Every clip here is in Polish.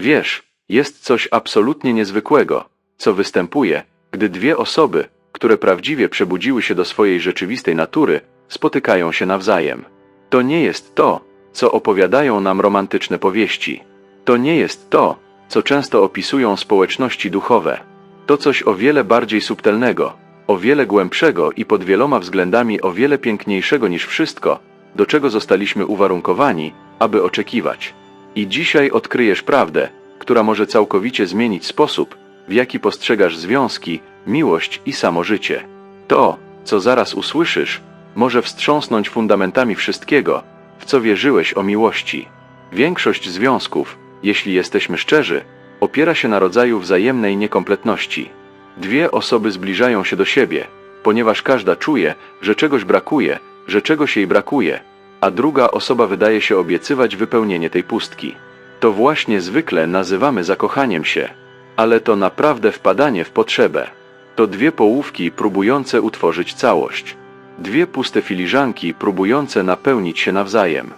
Wiesz, jest coś absolutnie niezwykłego, co występuje, gdy dwie osoby, które prawdziwie przebudziły się do swojej rzeczywistej natury, spotykają się nawzajem. To nie jest to, co opowiadają nam romantyczne powieści. To nie jest to, co często opisują społeczności duchowe. To coś o wiele bardziej subtelnego, o wiele głębszego i pod wieloma względami o wiele piękniejszego niż wszystko, do czego zostaliśmy uwarunkowani, aby oczekiwać. I dzisiaj odkryjesz prawdę, która może całkowicie zmienić sposób, w jaki postrzegasz związki, miłość i samo życie. To, co zaraz usłyszysz, może wstrząsnąć fundamentami wszystkiego, w co wierzyłeś o miłości. Większość związków, jeśli jesteśmy szczerzy, opiera się na rodzaju wzajemnej niekompletności. Dwie osoby zbliżają się do siebie, ponieważ każda czuje, że czegoś brakuje, że czegoś jej brakuje, a druga osoba wydaje się obiecywać wypełnienie tej pustki. To właśnie zwykle nazywamy zakochaniem się, ale to naprawdę wpadanie w potrzebę. To dwie połówki próbujące utworzyć całość. Dwie puste filiżanki próbujące napełnić się nawzajem.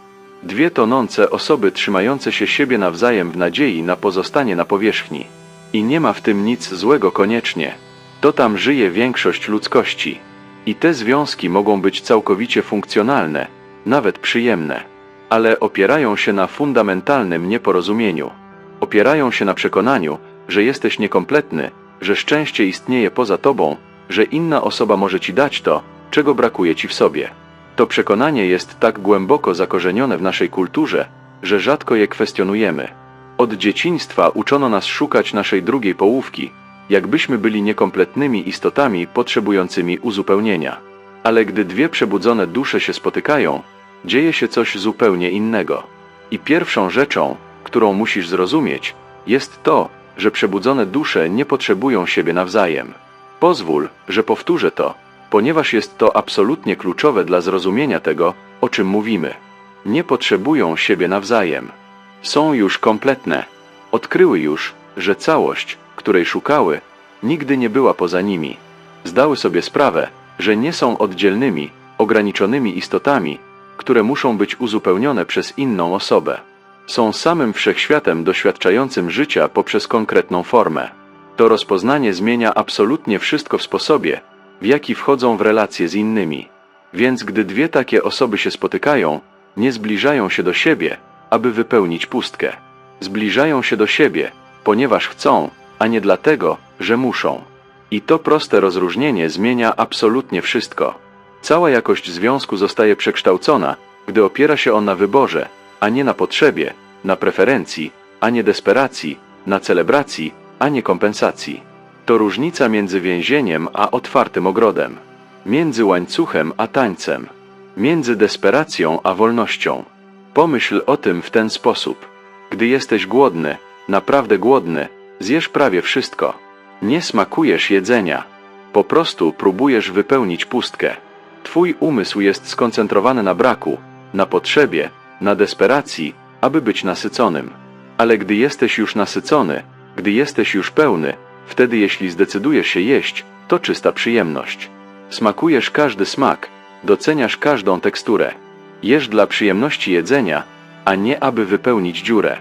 Dwie tonące osoby trzymające się siebie nawzajem w nadziei na pozostanie na powierzchni. I nie ma w tym nic złego koniecznie. To tam żyje większość ludzkości. I te związki mogą być całkowicie funkcjonalne, nawet przyjemne, ale opierają się na fundamentalnym nieporozumieniu. Opierają się na przekonaniu, że jesteś niekompletny, że szczęście istnieje poza tobą, że inna osoba może ci dać to, czego brakuje ci w sobie. To przekonanie jest tak głęboko zakorzenione w naszej kulturze, że rzadko je kwestionujemy. Od dzieciństwa uczono nas szukać naszej drugiej połówki, jakbyśmy byli niekompletnymi istotami potrzebującymi uzupełnienia. Ale gdy dwie przebudzone dusze się spotykają, dzieje się coś zupełnie innego. I pierwszą rzeczą, którą musisz zrozumieć, jest to, że przebudzone dusze nie potrzebują siebie nawzajem. Pozwól, że powtórzę to, ponieważ jest to absolutnie kluczowe dla zrozumienia tego, o czym mówimy. Nie potrzebują siebie nawzajem. Są już kompletne. Odkryły już, że całość, której szukały, nigdy nie była poza nimi. Zdały sobie sprawę, że nie są oddzielnymi, ograniczonymi istotami, które muszą być uzupełnione przez inną osobę. Są samym wszechświatem doświadczającym życia poprzez konkretną formę. To rozpoznanie zmienia absolutnie wszystko w sposobie, w jaki wchodzą w relacje z innymi. Więc gdy dwie takie osoby się spotykają, nie zbliżają się do siebie, aby wypełnić pustkę. Zbliżają się do siebie, ponieważ chcą, a nie dlatego, że muszą. I to proste rozróżnienie zmienia absolutnie wszystko. Cała jakość związku zostaje przekształcona, gdy opiera się on na wyborze, a nie na potrzebie, na preferencji, a nie desperacji, na celebracji, a nie kompensacji. To różnica między więzieniem a otwartym ogrodem, między łańcuchem a tańcem, między desperacją a wolnością. Pomyśl o tym w ten sposób. Gdy jesteś głodny, naprawdę głodny, zjesz prawie wszystko. Nie smakujesz jedzenia. Po prostu próbujesz wypełnić pustkę. Twój umysł jest skoncentrowany na braku, na potrzebie, na desperacji, aby być nasyconym. Ale gdy jesteś już nasycony, gdy jesteś już pełny, wtedy jeśli zdecydujesz się jeść, to czysta przyjemność. Smakujesz każdy smak, doceniasz każdą teksturę. Jesz dla przyjemności jedzenia, a nie aby wypełnić dziurę.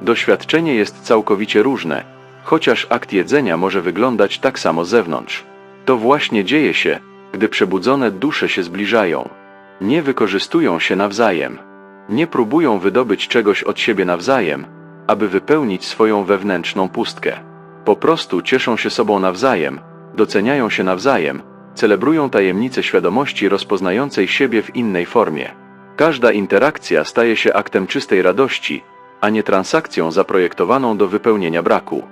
Doświadczenie jest całkowicie różne, chociaż akt jedzenia może wyglądać tak samo z zewnątrz. To właśnie dzieje się, gdy przebudzone dusze się zbliżają. Nie wykorzystują się nawzajem. Nie próbują wydobyć czegoś od siebie nawzajem, aby wypełnić swoją wewnętrzną pustkę. Po prostu cieszą się sobą nawzajem, doceniają się nawzajem, celebrują tajemnicę świadomości rozpoznającej siebie w innej formie. Każda interakcja staje się aktem czystej radości, a nie transakcją zaprojektowaną do wypełnienia braku.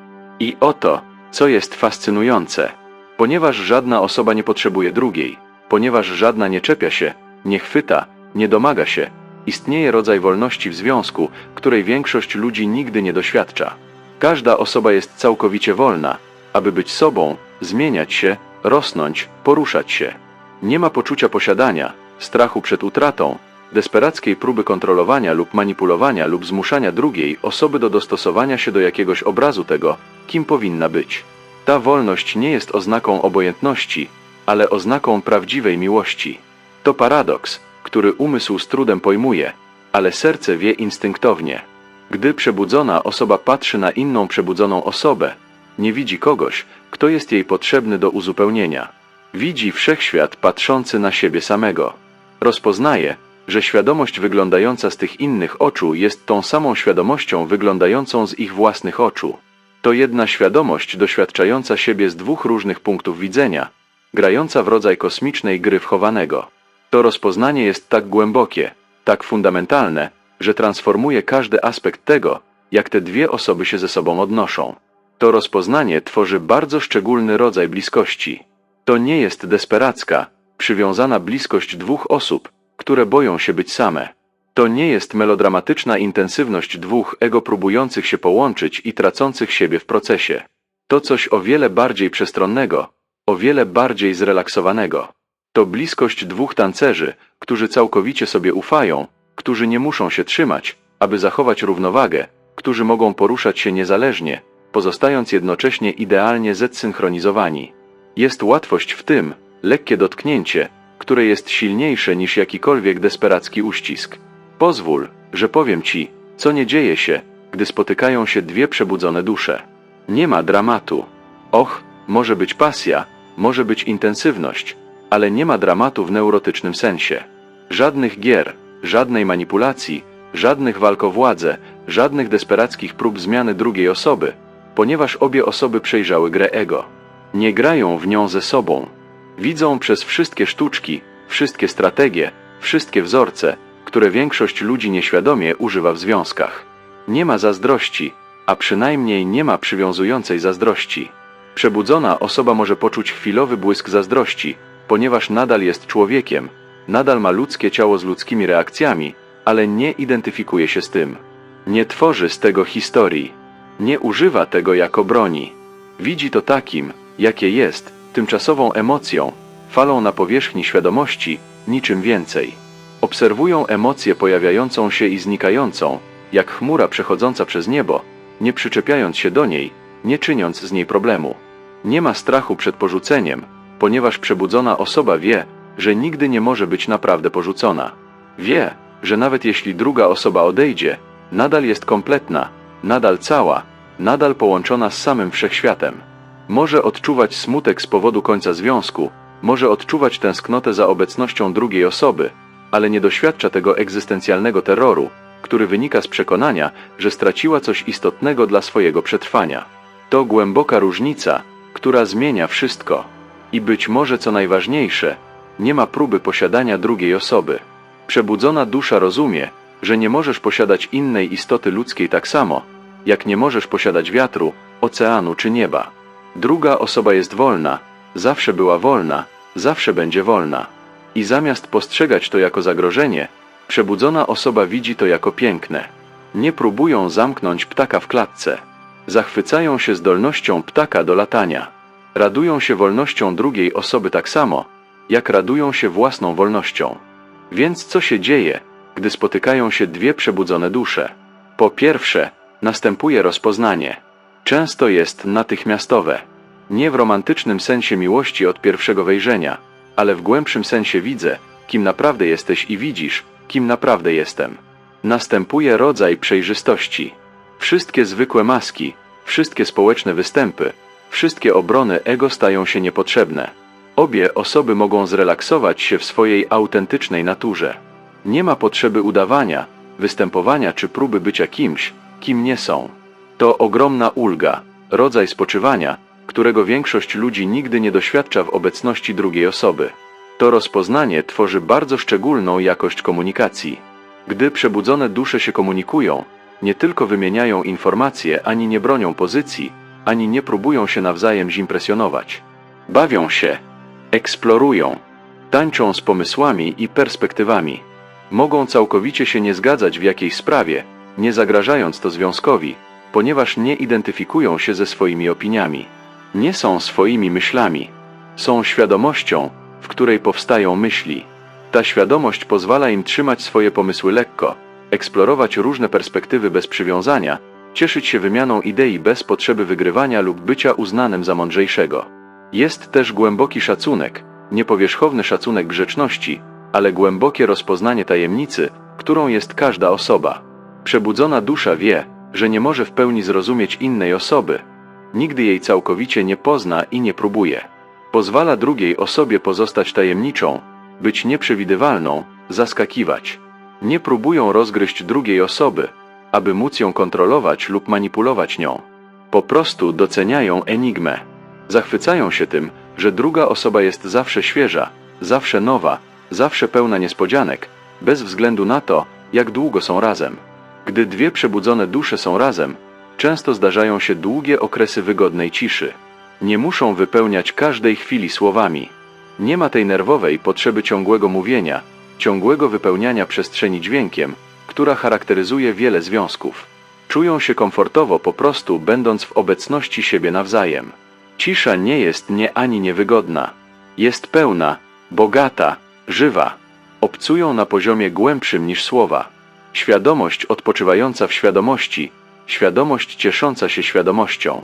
I oto, co jest fascynujące. Ponieważ żadna osoba nie potrzebuje drugiej, ponieważ żadna nie czepia się, nie chwyta, nie domaga się, istnieje rodzaj wolności w związku, której większość ludzi nigdy nie doświadcza. Każda osoba jest całkowicie wolna, aby być sobą, zmieniać się, rosnąć, poruszać się. Nie ma poczucia posiadania, strachu przed utratą, desperackiej próby kontrolowania lub manipulowania lub zmuszania drugiej osoby do dostosowania się do jakiegoś obrazu tego, kim powinna być. Ta wolność nie jest oznaką obojętności, ale oznaką prawdziwej miłości. To paradoks, który umysł z trudem pojmuje, ale serce wie instynktownie. Gdy przebudzona osoba patrzy na inną przebudzoną osobę, nie widzi kogoś, kto jest jej potrzebny do uzupełnienia. Widzi wszechświat patrzący na siebie samego. Rozpoznaje, że świadomość wyglądająca z tych innych oczu jest tą samą świadomością wyglądającą z ich własnych oczu. To jedna świadomość doświadczająca siebie z dwóch różnych punktów widzenia, grająca w rodzaj kosmicznej gry wchowanego. To rozpoznanie jest tak głębokie, tak fundamentalne, że transformuje każdy aspekt tego, jak te dwie osoby się ze sobą odnoszą. To rozpoznanie tworzy bardzo szczególny rodzaj bliskości. To nie jest desperacka, przywiązana bliskość dwóch osób, które boją się być same. To nie jest melodramatyczna intensywność dwóch ego próbujących się połączyć i tracących siebie w procesie. To coś o wiele bardziej przestronnego, o wiele bardziej zrelaksowanego. To bliskość dwóch tancerzy, którzy całkowicie sobie ufają, którzy nie muszą się trzymać, aby zachować równowagę, którzy mogą poruszać się niezależnie, pozostając jednocześnie idealnie zsynchronizowani. Jest łatwość w tym, lekkie dotknięcie, które jest silniejsze niż jakikolwiek desperacki uścisk. Pozwól, że powiem ci, co nie dzieje się, gdy spotykają się dwie przebudzone dusze. Nie ma dramatu. Och, może być pasja, może być intensywność, ale nie ma dramatu w neurotycznym sensie. Żadnych gier, żadnej manipulacji, żadnych walk o władzę, żadnych desperackich prób zmiany drugiej osoby, ponieważ obie osoby przejrzały grę ego. Nie grają w nią ze sobą. Widzą przez wszystkie sztuczki, wszystkie strategie, wszystkie wzorce, które większość ludzi nieświadomie używa w związkach. Nie ma zazdrości, a przynajmniej nie ma przywiązującej zazdrości. Przebudzona osoba może poczuć chwilowy błysk zazdrości, ponieważ nadal jest człowiekiem, nadal ma ludzkie ciało z ludzkimi reakcjami, ale nie identyfikuje się z tym. Nie tworzy z tego historii. Nie używa tego jako broni. Widzi to takim, jakie jest, tymczasową emocją, falą na powierzchni świadomości, niczym więcej. Obserwują emocję pojawiającą się i znikającą, jak chmura przechodząca przez niebo, nie przyczepiając się do niej, nie czyniąc z niej problemu. Nie ma strachu przed porzuceniem, ponieważ przebudzona osoba wie, że nigdy nie może być naprawdę porzucona. Wie, że nawet jeśli druga osoba odejdzie, nadal jest kompletna, nadal cała, nadal połączona z samym wszechświatem. Może odczuwać smutek z powodu końca związku, może odczuwać tęsknotę za obecnością drugiej osoby, ale nie doświadcza tego egzystencjalnego terroru, który wynika z przekonania, że straciła coś istotnego dla swojego przetrwania. To głęboka różnica, która zmienia wszystko. I być może co najważniejsze, nie ma próby posiadania drugiej osoby. Przebudzona dusza rozumie, że nie możesz posiadać innej istoty ludzkiej tak samo, jak nie możesz posiadać wiatru, oceanu czy nieba. Druga osoba jest wolna, zawsze była wolna, zawsze będzie wolna. I zamiast postrzegać to jako zagrożenie, przebudzona osoba widzi to jako piękne. Nie próbują zamknąć ptaka w klatce. Zachwycają się zdolnością ptaka do latania. Radują się wolnością drugiej osoby tak samo, jak radują się własną wolnością. Więc co się dzieje, gdy spotykają się dwie przebudzone dusze? Po pierwsze, następuje rozpoznanie. Często jest natychmiastowe. Nie w romantycznym sensie miłości od pierwszego wejrzenia, ale w głębszym sensie widzę, kim naprawdę jesteś i widzisz, kim naprawdę jestem. Następuje rodzaj przejrzystości. Wszystkie zwykłe maski, wszystkie społeczne występy, wszystkie obrony ego stają się niepotrzebne. Obie osoby mogą zrelaksować się w swojej autentycznej naturze. Nie ma potrzeby udawania, występowania czy próby bycia kimś, kim nie są. To ogromna ulga, rodzaj spoczywania, którego większość ludzi nigdy nie doświadcza w obecności drugiej osoby. To rozpoznanie tworzy bardzo szczególną jakość komunikacji. Gdy przebudzone dusze się komunikują, nie tylko wymieniają informacje, ani nie bronią pozycji, ani nie próbują się nawzajem zimpresjonować. Bawią się, eksplorują, tańczą z pomysłami i perspektywami. Mogą całkowicie się nie zgadzać w jakiejś sprawie, nie zagrażając to związkowi, ponieważ nie identyfikują się ze swoimi opiniami. Nie są swoimi myślami. Są świadomością, w której powstają myśli. Ta świadomość pozwala im trzymać swoje pomysły lekko, eksplorować różne perspektywy bez przywiązania, cieszyć się wymianą idei bez potrzeby wygrywania lub bycia uznanym za mądrzejszego. Jest też głęboki szacunek, niepowierzchowny szacunek grzeczności, ale głębokie rozpoznanie tajemnicy, którą jest każda osoba. Przebudzona dusza wie, że nie może w pełni zrozumieć innej osoby, nigdy jej całkowicie nie pozna i nie próbuje. Pozwala drugiej osobie pozostać tajemniczą, być nieprzewidywalną, zaskakiwać. Nie próbują rozgryźć drugiej osoby, aby móc ją kontrolować lub manipulować nią. Po prostu doceniają enigmę. Zachwycają się tym, że druga osoba jest zawsze świeża, zawsze nowa, zawsze pełna niespodzianek, bez względu na to, jak długo są razem. Gdy dwie przebudzone dusze są razem, często zdarzają się długie okresy wygodnej ciszy. Nie muszą wypełniać każdej chwili słowami. Nie ma tej nerwowej potrzeby ciągłego mówienia, ciągłego wypełniania przestrzeni dźwiękiem, która charakteryzuje wiele związków. Czują się komfortowo po prostu będąc w obecności siebie nawzajem. Cisza nie jest nie ani niewygodna. Jest pełna, bogata, żywa. Obcują na poziomie głębszym niż słowa. Świadomość odpoczywająca w świadomości, świadomość ciesząca się świadomością.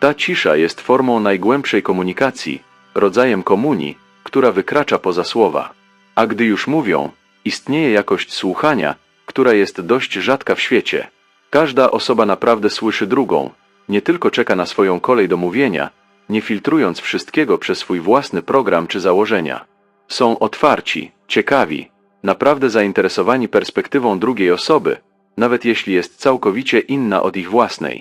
Ta cisza jest formą najgłębszej komunikacji, rodzajem komunii, która wykracza poza słowa. A gdy już mówią, istnieje jakość słuchania, która jest dość rzadka w świecie. Każda osoba naprawdę słyszy drugą, nie tylko czeka na swoją kolej do mówienia, nie filtrując wszystkiego przez swój własny program czy założenia. Są otwarci, ciekawi, naprawdę zainteresowani perspektywą drugiej osoby, nawet jeśli jest całkowicie inna od ich własnej.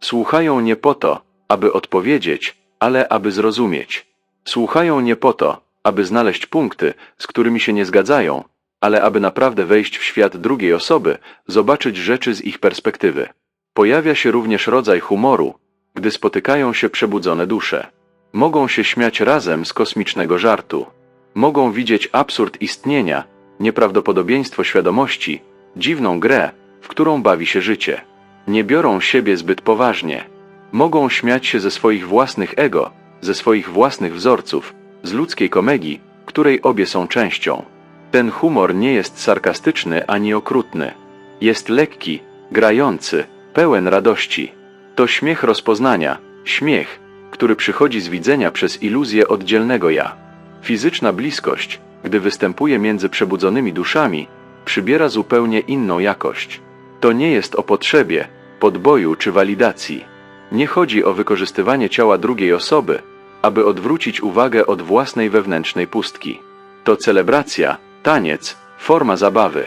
Słuchają nie po to, aby odpowiedzieć, ale aby zrozumieć. Słuchają nie po to, aby znaleźć punkty, z którymi się nie zgadzają, ale aby naprawdę wejść w świat drugiej osoby, zobaczyć rzeczy z ich perspektywy. Pojawia się również rodzaj humoru, gdy spotykają się przebudzone dusze. Mogą się śmiać razem z kosmicznego żartu. Mogą widzieć absurd istnienia, nieprawdopodobieństwo świadomości, dziwną grę, w którą bawi się życie. Nie biorą siebie zbyt poważnie. Mogą śmiać się ze swoich własnych ego, ze swoich własnych wzorców, z ludzkiej komedii, której obie są częścią. Ten humor nie jest sarkastyczny ani okrutny. Jest lekki, grający, pełen radości. To śmiech rozpoznania, śmiech, który przychodzi z widzenia przez iluzję oddzielnego ja. Fizyczna bliskość, gdy występuje między przebudzonymi duszami, przybiera zupełnie inną jakość. To nie jest o potrzebie, podboju czy walidacji. Nie chodzi o wykorzystywanie ciała drugiej osoby, aby odwrócić uwagę od własnej wewnętrznej pustki. To celebracja, taniec, forma zabawy.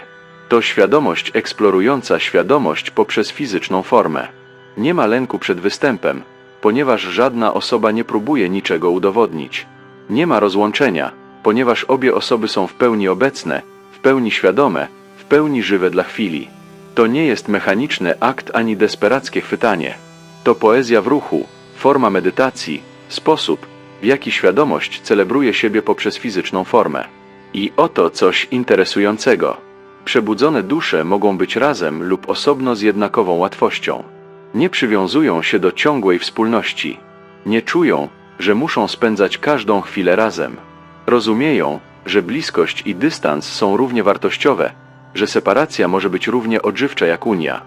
To świadomość eksplorująca świadomość poprzez fizyczną formę. Nie ma lęku przed występem, ponieważ żadna osoba nie próbuje niczego udowodnić. Nie ma rozłączenia, ponieważ obie osoby są w pełni obecne, w pełni świadome, w pełni żywe dla chwili. To nie jest mechaniczny akt ani desperackie chwytanie. To poezja w ruchu, forma medytacji, sposób, w jaki świadomość celebruje siebie poprzez fizyczną formę. I oto coś interesującego. Przebudzone dusze mogą być razem lub osobno z jednakową łatwością. Nie przywiązują się do ciągłej wspólności. Nie czują, że muszą spędzać każdą chwilę razem. Rozumieją, że bliskość i dystans są równie wartościowe, że separacja może być równie odżywcza jak unia.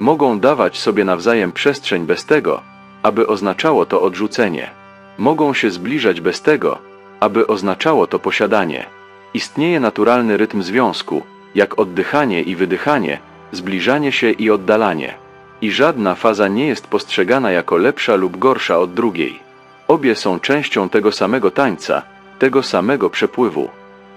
Mogą dawać sobie nawzajem przestrzeń bez tego, aby oznaczało to odrzucenie. Mogą się zbliżać bez tego, aby oznaczało to posiadanie. Istnieje naturalny rytm związku, jak oddychanie i wydychanie, zbliżanie się i oddalanie. I żadna faza nie jest postrzegana jako lepsza lub gorsza od drugiej. Obie są częścią tego samego tańca, tego samego przepływu.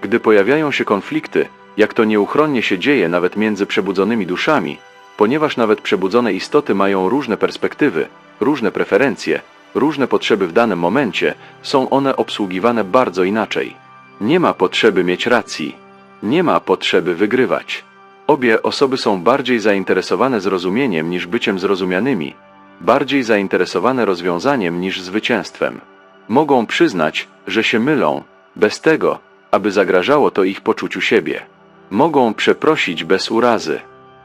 Gdy pojawiają się konflikty, jak to nieuchronnie się dzieje nawet między przebudzonymi duszami, ponieważ nawet przebudzone istoty mają różne perspektywy, różne preferencje, różne potrzeby w danym momencie, są one obsługiwane bardzo inaczej. Nie ma potrzeby mieć racji. Nie ma potrzeby wygrywać. Obie osoby są bardziej zainteresowane zrozumieniem niż byciem zrozumianymi, bardziej zainteresowane rozwiązaniem niż zwycięstwem. Mogą przyznać, że się mylą, bez tego, aby zagrażało to ich poczuciu siebie. Mogą przeprosić bez urazy.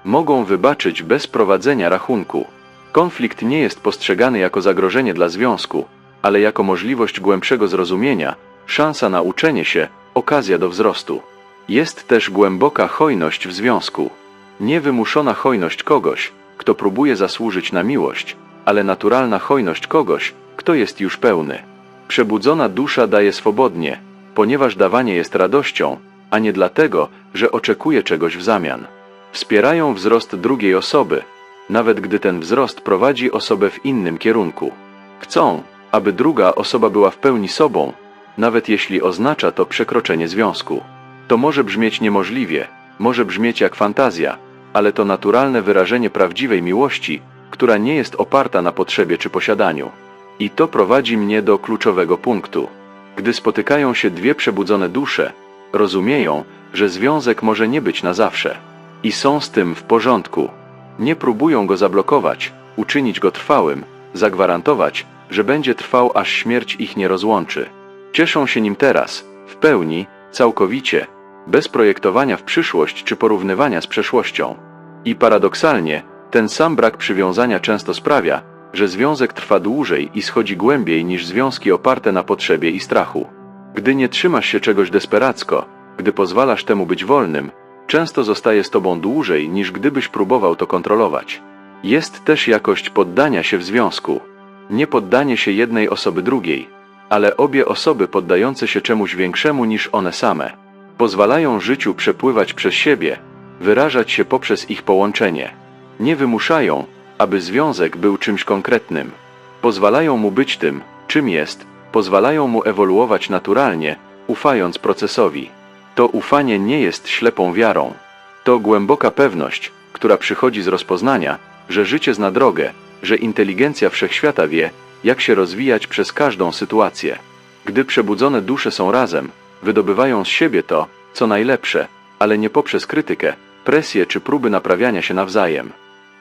Mogą wybaczyć bez prowadzenia rachunku. Konflikt nie jest postrzegany jako zagrożenie dla związku, ale jako możliwość głębszego zrozumienia, szansa na uczenie się, okazja do wzrostu. Jest też głęboka hojność w związku. Niewymuszona hojność kogoś, kto próbuje zasłużyć na miłość, ale naturalna hojność kogoś, kto jest już pełny. Przebudzona dusza daje swobodnie, ponieważ dawanie jest radością, a nie dlatego, że oczekuje czegoś w zamian. Wspierają wzrost drugiej osoby, nawet gdy ten wzrost prowadzi osobę w innym kierunku. Chcą, aby druga osoba była w pełni sobą, nawet jeśli oznacza to przekroczenie związku. To może brzmieć niemożliwie, może brzmieć jak fantazja, ale to naturalne wyrażenie prawdziwej miłości, która nie jest oparta na potrzebie czy posiadaniu. I to prowadzi mnie do kluczowego punktu. Gdy spotykają się dwie przebudzone dusze, rozumieją, że związek może nie być na zawsze. I są z tym w porządku. Nie próbują go zablokować, uczynić go trwałym, zagwarantować, że będzie trwał aż śmierć ich nie rozłączy. Cieszą się nim teraz, w pełni, całkowicie, bez projektowania w przyszłość czy porównywania z przeszłością. I paradoksalnie, ten sam brak przywiązania często sprawia, że związek trwa dłużej i schodzi głębiej niż związki oparte na potrzebie i strachu. Gdy nie trzymasz się czegoś desperacko, gdy pozwalasz temu być wolnym, często zostaje z tobą dłużej niż gdybyś próbował to kontrolować. Jest też jakość poddania się w związku. Nie poddanie się jednej osoby drugiej, ale obie osoby poddające się czemuś większemu niż one same. Pozwalają życiu przepływać przez siebie, wyrażać się poprzez ich połączenie. Nie wymuszają, aby związek był czymś konkretnym. Pozwalają mu być tym, czym jest, pozwalają mu ewoluować naturalnie, ufając procesowi. To ufanie nie jest ślepą wiarą. To głęboka pewność, która przychodzi z rozpoznania, że życie zna drogę, że inteligencja wszechświata wie, jak się rozwijać przez każdą sytuację. Gdy przebudzone dusze są razem, wydobywają z siebie to, co najlepsze, ale nie poprzez krytykę, presję czy próby naprawiania się nawzajem.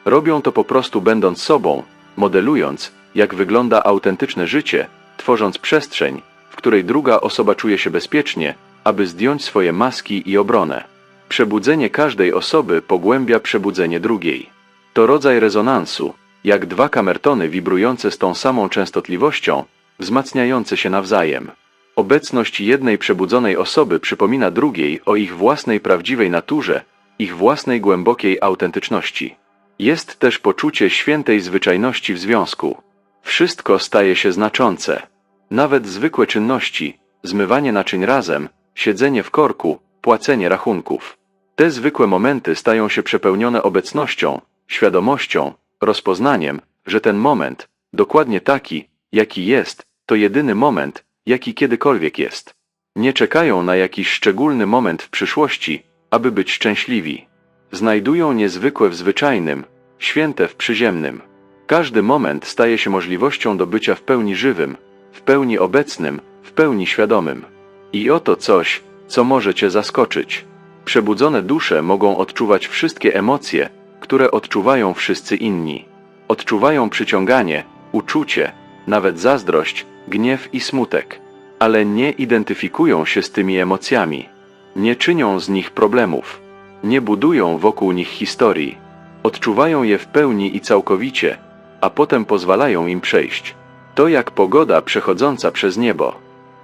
Robią to po prostu będąc sobą, modelując, jak wygląda autentyczne życie, tworząc przestrzeń, w której druga osoba czuje się bezpiecznie, aby zdjąć swoje maski i obronę. Przebudzenie każdej osoby pogłębia przebudzenie drugiej. To rodzaj rezonansu, jak dwa kamertony wibrujące z tą samą częstotliwością, wzmacniające się nawzajem. Obecność jednej przebudzonej osoby przypomina drugiej o ich własnej prawdziwej naturze, ich własnej głębokiej autentyczności. Jest też poczucie świętej zwyczajności w związku. Wszystko staje się znaczące. Nawet zwykłe czynności, zmywanie naczyń razem, siedzenie w korku, płacenie rachunków. Te zwykłe momenty stają się przepełnione obecnością, świadomością, rozpoznaniem, że ten moment, dokładnie taki, jaki jest, to jedyny moment, jaki kiedykolwiek jest. Nie czekają na jakiś szczególny moment w przyszłości, aby być szczęśliwi. Znajdują niezwykłe w zwyczajnym, święte w przyziemnym. Każdy moment staje się możliwością do bycia w pełni żywym, w pełni obecnym, w pełni świadomym. I oto coś, co może Cię zaskoczyć. Przebudzone dusze mogą odczuwać wszystkie emocje, które odczuwają wszyscy inni. Odczuwają przyciąganie, uczucie, nawet zazdrość, gniew i smutek, ale nie identyfikują się z tymi emocjami. Nie czynią z nich problemów. Nie budują wokół nich historii. Odczuwają je w pełni i całkowicie, a potem pozwalają im przejść. To jak pogoda przechodząca przez niebo.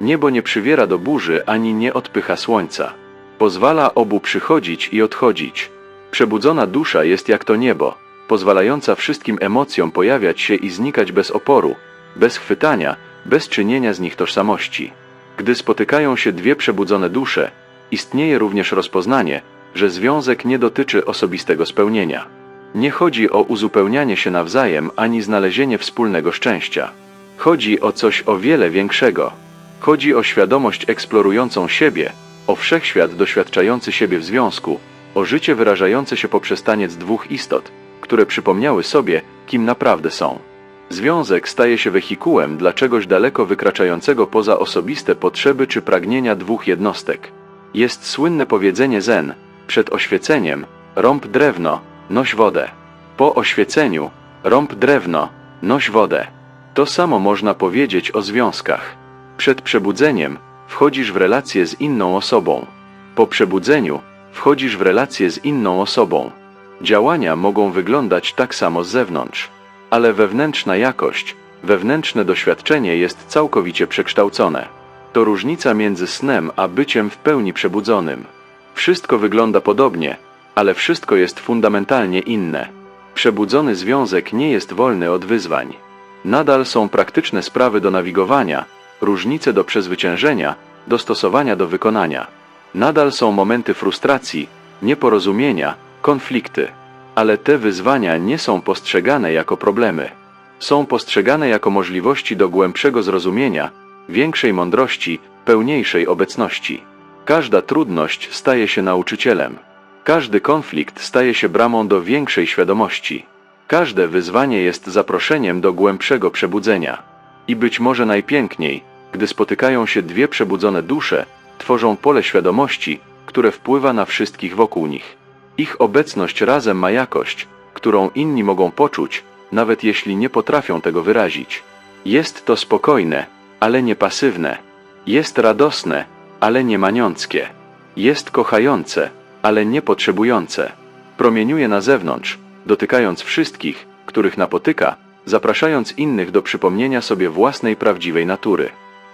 Niebo nie przywiera do burzy ani nie odpycha słońca. Pozwala obu przychodzić i odchodzić. Przebudzona dusza jest jak to niebo, pozwalająca wszystkim emocjom pojawiać się i znikać bez oporu, bez chwytania, bez czynienia z nich tożsamości. Gdy spotykają się dwie przebudzone dusze, istnieje również rozpoznanie, że związek nie dotyczy osobistego spełnienia. Nie chodzi o uzupełnianie się nawzajem ani znalezienie wspólnego szczęścia. Chodzi o coś o wiele większego. Chodzi o świadomość eksplorującą siebie, o wszechświat doświadczający siebie w związku, o życie wyrażające się poprzez taniec dwóch istot, które przypomniały sobie, kim naprawdę są. Związek staje się wehikułem dla czegoś daleko wykraczającego poza osobiste potrzeby czy pragnienia dwóch jednostek. Jest słynne powiedzenie Zen: przed oświeceniem rąb drewno, noś wodę. Po oświeceniu rąb drewno, noś wodę. To samo można powiedzieć o związkach. Przed przebudzeniem wchodzisz w relację z inną osobą. Po przebudzeniu wchodzisz w relację z inną osobą. Działania mogą wyglądać tak samo z zewnątrz, ale wewnętrzna jakość, wewnętrzne doświadczenie jest całkowicie przekształcone. To różnica między snem a byciem w pełni przebudzonym. Wszystko wygląda podobnie, ale wszystko jest fundamentalnie inne. Przebudzony związek nie jest wolny od wyzwań. Nadal są praktyczne sprawy do nawigowania, różnice do przezwyciężenia, dostosowania do wykonania. Nadal są momenty frustracji, nieporozumienia, konflikty. Ale te wyzwania nie są postrzegane jako problemy. Są postrzegane jako możliwości do głębszego zrozumienia, większej mądrości, pełniejszej obecności. Każda trudność staje się nauczycielem. Każdy konflikt staje się bramą do większej świadomości. Każde wyzwanie jest zaproszeniem do głębszego przebudzenia. I być może najpiękniej, gdy spotykają się dwie przebudzone dusze, tworzą pole świadomości, które wpływa na wszystkich wokół nich. Ich obecność razem ma jakość, którą inni mogą poczuć, nawet jeśli nie potrafią tego wyrazić. Jest to spokojne, ale nie pasywne. Jest radosne, ale nie maniąckie. Jest kochające, ale nie potrzebujące. Promieniuje na zewnątrz, dotykając wszystkich, których napotyka, zapraszając innych do przypomnienia sobie własnej prawdziwej natury.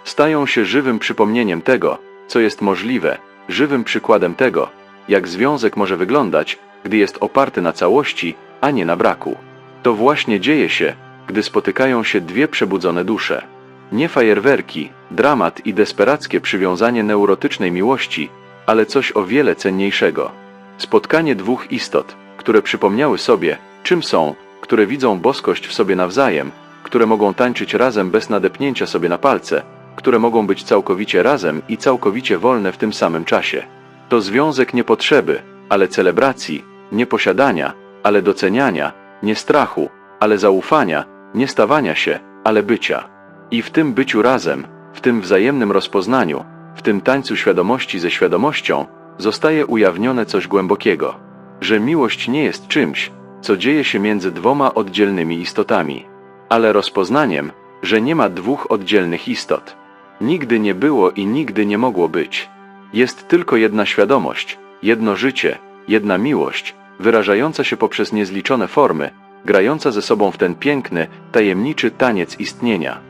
Stają się żywym przypomnieniem tego, co jest możliwe, żywym przykładem tego, jak związek może wyglądać, gdy jest oparty na całości, a nie na braku. To właśnie dzieje się, gdy spotykają się dwie przebudzone dusze. Nie fajerwerki, dramat i desperackie przywiązanie neurotycznej miłości, ale coś o wiele cenniejszego. Spotkanie dwóch istot, które przypomniały sobie, czym są, które widzą boskość w sobie nawzajem, które mogą tańczyć razem bez nadepnięcia sobie na palce, które mogą być całkowicie razem i całkowicie wolne w tym samym czasie. To związek nie potrzeby, ale celebracji, nie posiadania, ale doceniania, nie strachu, ale zaufania, nie stawania się, ale bycia. I w tym byciu razem, w tym wzajemnym rozpoznaniu, w tym tańcu świadomości ze świadomością, zostaje ujawnione coś głębokiego, że miłość nie jest czymś, co dzieje się między dwoma oddzielnymi istotami, ale rozpoznaniem, że nie ma dwóch oddzielnych istot. Nigdy nie było i nigdy nie mogło być. Jest tylko jedna świadomość, jedno życie, jedna miłość, wyrażająca się poprzez niezliczone formy, grająca ze sobą w ten piękny, tajemniczy taniec istnienia.